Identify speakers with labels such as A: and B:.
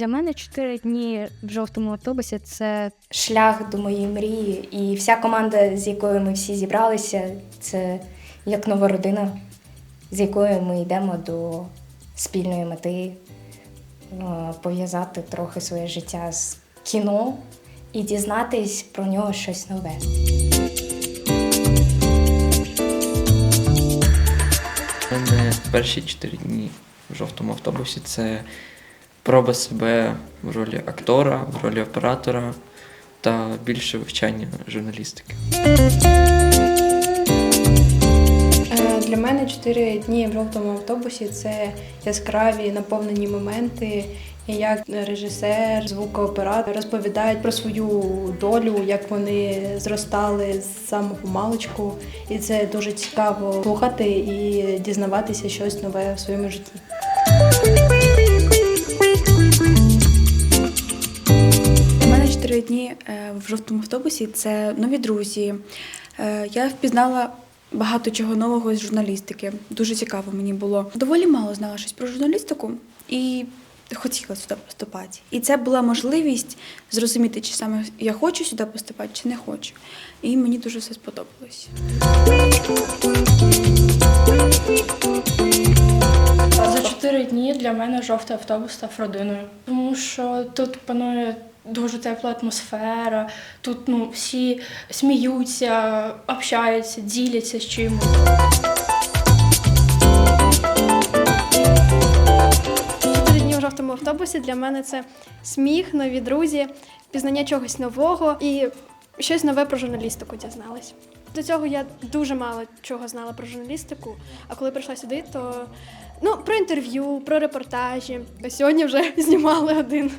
A: Для мене чотири дні в жовтому автобусі це
B: шлях до моєї мрії. І вся команда, з якою ми всі зібралися, це як нова родина, з якою ми йдемо до спільної мети е, пов'язати трохи своє життя з кіно і дізнатись про нього щось нове.
C: У мене перші чотири дні в жовтому автобусі це проба себе в ролі актора, в ролі оператора та більше вивчання журналістики.
D: Е, Для мене чотири дні в жовтому автобусі це яскраві наповнені моменти, як режисер, звукооператор розповідають про свою долю, як вони зростали з самого маличку. І це дуже цікаво слухати і дізнаватися щось нове в своєму житті.
E: Мене дні е, в жовтому автобусі це нові друзі. Е, Я впізнала багато чого нового з журналістики. Дуже цікаво мені було. Доволі мало знала щось про журналістику і хотіла сюди поступати. І це була можливість зрозуміти, чи саме я хочу сюди поступати, чи не хочу. І мені дуже все сподобалось.
F: Для мене жовтий автобус став родиною, тому що тут панує дуже тепла атмосфера. Тут ну всі сміються, общаються, діляться з чимось.
G: Автобусі для мене це сміх, нові друзі, пізнання чогось нового і щось нове про журналістику дізналась. До цього я дуже мало чого знала про журналістику, а коли прийшла сюди, то ну, про інтерв'ю, про репортажі. Сьогодні вже знімали один.